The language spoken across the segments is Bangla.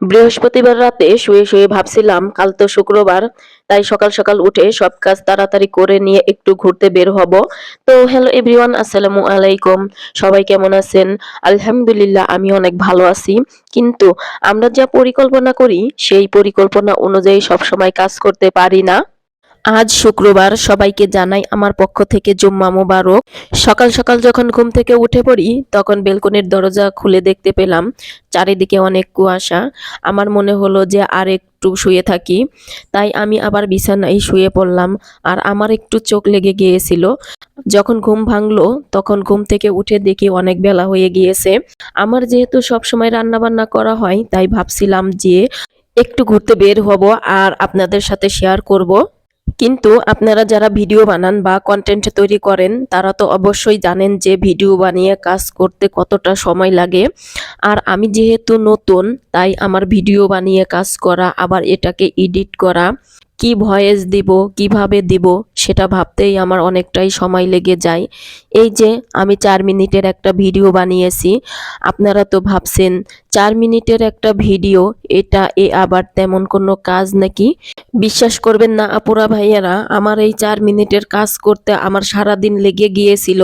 বৃহস্পতিবার রাতে শুয়ে শুয়ে ভাবছিলাম, কাল তো শুক্রবার, তাই সকাল সকাল উঠে সব কাজ তাড়াতাড়ি করে নিয়ে একটু ঘুরতে বের হব। তো হ্যালো এভরিওয়ান আসসালামু আলাইকুম। সবাই কেমন আছেন? আলহামদুলিল্লাহ আমি অনেক ভালো আছি। কিন্তু আমরা যা পরিকল্পনা করি, সেই পরিকল্পনা অনুযায়ী সবসময় কাজ করতে পারি না। আজ শুক্রবার সবাইকে জানাই আমার পক্ষ থেকে জুম্মা মোবারক। সকাল সকাল যখন ঘুম থেকে উঠে পড়ি, তখন বেলকনির দরজা খুলে দেখতে পেলাম, চারিদিকে অনেক কুয়াশা। আমার মনে হলো যে আর একটু শুয়ে থাকি। তাই আমি আবার বিছানায় শুয়ে পড়লাম, আর আমার একটু চোখ লেগে গিয়েছিল। যখন ঘুম ভাঙলো, তখন ঘুম থেকে উঠে দেখি অনেক বেলা হয়ে গিয়েছে। আমার যেহেতু সব সময় রান্না বান্না করা হয়, তাই ভাবছিলাম যে একটু ঘুরতে বের হব আর আপনাদের সাথে শেয়ার করব। কিন্তু আপনারা যারা ভিডিও বানান বা কন্টেন্ট তৈরি করেন, তারা তো অবশ্যই জানেন যে ভিডিও বানিয়ে কাজ করতে কতটা সময় লাগে। আর আমি যেহেতু নতুন, তাই আমার ভিডিও বানিয়ে কাজ করা, আবার এটাকে এডিট করা, কি ভয়েস দিব, কীভাবে দিব, সেটা ভাবতেই আমার অনেকটাই সময় লেগে যায়। এই যে আমি চার মিনিটের একটা ভিডিও বানিয়েছি, আপনারা তো ভাবছেন, চার মিনিটের একটা ভিডিও, এটা এ আবার তেমন কোনো কাজ নাকি? বিশ্বাস করবেন না, আপুরা ভাইয়ারা, আমার এই চার মিনিটের কাজ করতে আমার সারা দিন লেগে গিয়েছিল।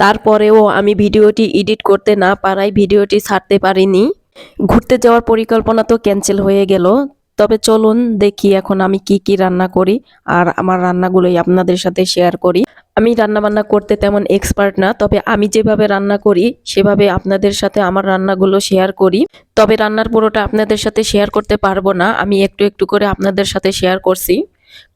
তারপরেও আমি ভিডিওটি এডিট করতে না পারায় ভিডিওটি ছাড়তে পারিনি। ঘুরতে যাওয়ার পরিকল্পনা তো ক্যান্সেল হয়ে গেল। তবে চলুন দেখি এখন আমি কি কি রান্না করি আর আমার রান্নাগুলোই আপনাদের সাথে শেয়ার করি। আমি রান্না বান্না করতে তেমন এক্সপার্ট না, তবে আমি যেভাবে রান্না করি, সেভাবে আপনাদের সাথে আমার রান্নাগুলো শেয়ার করি। তবে রান্নার পুরোটা আপনাদের সাথে শেয়ার করতে পারব না, আমি একটু একটু করে আপনাদের সাথে শেয়ার করছি।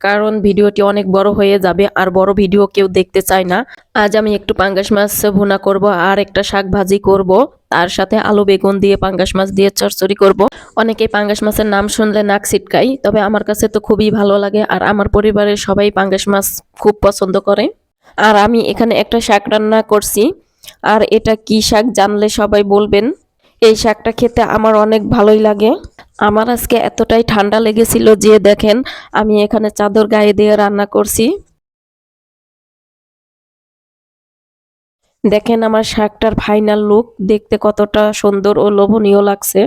কারণ ভিডিওটি অনেক বড় হয়ে যাবে, আর বড় ভিডিও কেউ দেখতে চায় না। আজ আমি একটু পাঙ্গাস মাছ ভুনা করব, আর একটা শাক ভাজি করব। তার সাথে আলু বেগুন দিয়ে পাঙ্গাস মাছ দিয়ে চচ্চড়ি করব। অনেকে পাঙ্গাস মাছের নাম শুনলে নাক ছিটকাই তবে আমার কাছে তো খুবই ভালো লাগে, আর আমার পরিবারের সবাই পাঙ্গাস মাছ খুব পছন্দ করে। আর আমি এখানে একটা শাক রান্না করছি। আর এটা কি শাক জানলে সবাই বলবেন। এই শাকটা খেতে আমার অনেক ভালোই লাগে। আমার আজকে এতটাই ঠান্ডা লেগেছিল যে দেখেন, আমি এখানে চাদর গায়ে দিয়ে রান্না করছি। দেখেন আমার শাকটার ফাইনাল লুক, দেখতে কতটা সুন্দর ও লোভনীয় লাগছে।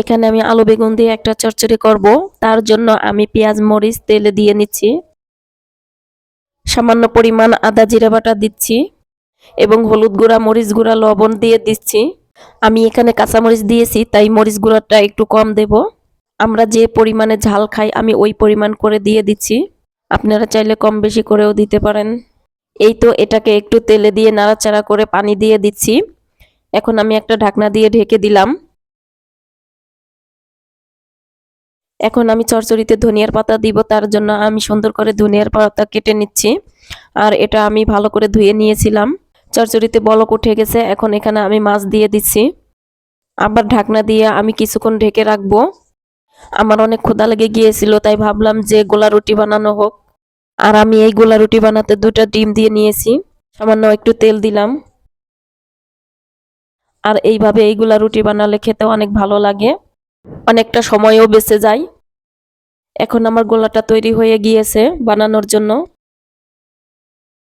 এখানে আমি আলু বেগুন দিয়ে একটা চচ্চড়ি করব। তার জন্য আমি পেঁয়াজ, মরিচ, তেলে দিয়ে নিচ্ছি। সামান্য পরিমাণ আদা জিরা বাটা দিচ্ছি এবং হলুদ গুঁড়া, মরিচ গুঁড়া, লবণ দিয়ে দিচ্ছি। আমি এখানে কাঁচামরিচ দিয়েছি, তাই মরিচ গুঁড়াটা একটু কম দেব। আমরা যে পরিমাণে ঝাল খাই, আমি ওই পরিমাণ করে দিয়ে দিচ্ছি। আপনারা চাইলে কম বেশি করেও দিতে পারেন। এই তো এটাকে একটু তেলে দিয়ে নাড়াচাড়া করে পানি দিয়ে দিচ্ছি। এখন আমি একটা ঢাকনা দিয়ে ঢেকে দিলাম। এখন আমি চরচড়িতে ধনিয়ার পাতা দিব, তার জন্য আমি সুন্দর করে ধনিয়ার পাতা কেটে নিচ্ছি। আর এটা আমি ভালো করে ধুয়ে নিয়েছিলাম। চরচড়িতে বলক উঠে গেছে, এখন এখানে আমি মাছ দিয়ে দিচ্ছি। আবার ঢাকনা দিয়ে আমি কিছুক্ষণ ঢেকে রাখব। আমার অনেক ক্ষুধা লেগে গিয়েছিল, তাই ভাবলাম যে গোলা রুটি বানানো হোক। আর আমি এই গোলা রুটি বানাতে দুটা ডিম দিয়ে নিয়েছি। সামান্য একটু তেল দিলাম। আর এইভাবে এইগুলা রুটি বানালে খেতে অনেক ভালো লাগে। অনেকটা সময়ও বেঁচে যায়। এখন আমার গোলাটা তৈরি হয়ে গিয়েছে বানানোর জন্য।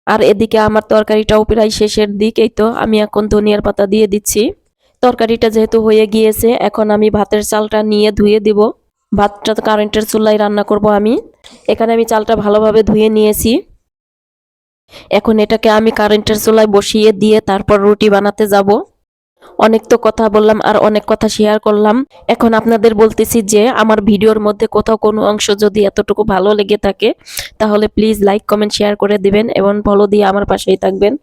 আর এদিকে আমার তরকারিটাও প্রায় শেষের দিক, এই তো আমি এখন ধনিয়ার পাতা দিয়ে দিচ্ছি। তরকারিটা যেহেতু হয়ে গিয়েছে, এখন আমি ভাতের চালটা নিয়ে ধুয়ে দিব। ভাতটা কারেন্টের চুলায় রান্না করব আমি। এখানে আমি চালটা ভালোভাবে ধুয়ে নিয়েছি। এখন এটাকে আমি কারেন্টের চুলায় বসিয়ে দিয়ে তারপর রুটি বানাতে যাব। অনেক তো কথা বললাম আর অনেক কথা শেয়ার করলাম। এখন আপনাদের বলতেছি যে আমার ভিডিওর মধ্যে কোথাও কোনো অংশ যদি এতটুকু ভালো লেগে থাকে, তাহলে প্লিজ লাইক কমেন্ট শেয়ার করে দিবেন এবং ফলো দিয়ে আমার পাশেই থাকবেন।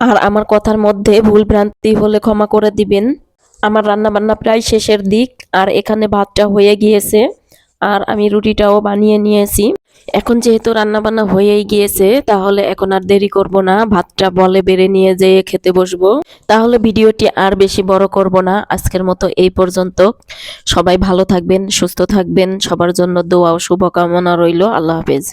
আর আমার কথার মধ্যে ভুল ভ্রান্তি হলে ক্ষমা করে দিবেন। আমার রান্না বান্না প্রায় শেষের দিক আর এখানে ভাতটা হয়ে গিয়েছে। আর আমি রুটিটাও বানিয়ে নিয়েছি। এখন যেহেতু রান্না বান্না হয়েই গিয়েছে, তাহলে এখন আর দেরি করব না। ভাতটা বলে বেড়ে নিয়ে যেয়ে খেতে বসবো। তাহলে ভিডিওটি আর বেশি বড় করব না। আজকের মতো এই পর্যন্ত। সবাই ভালো থাকবেন, সুস্থ থাকবেন। সবার জন্য দোয়া ও শুভকামনা রইল। আল্লাহ হাফেজ।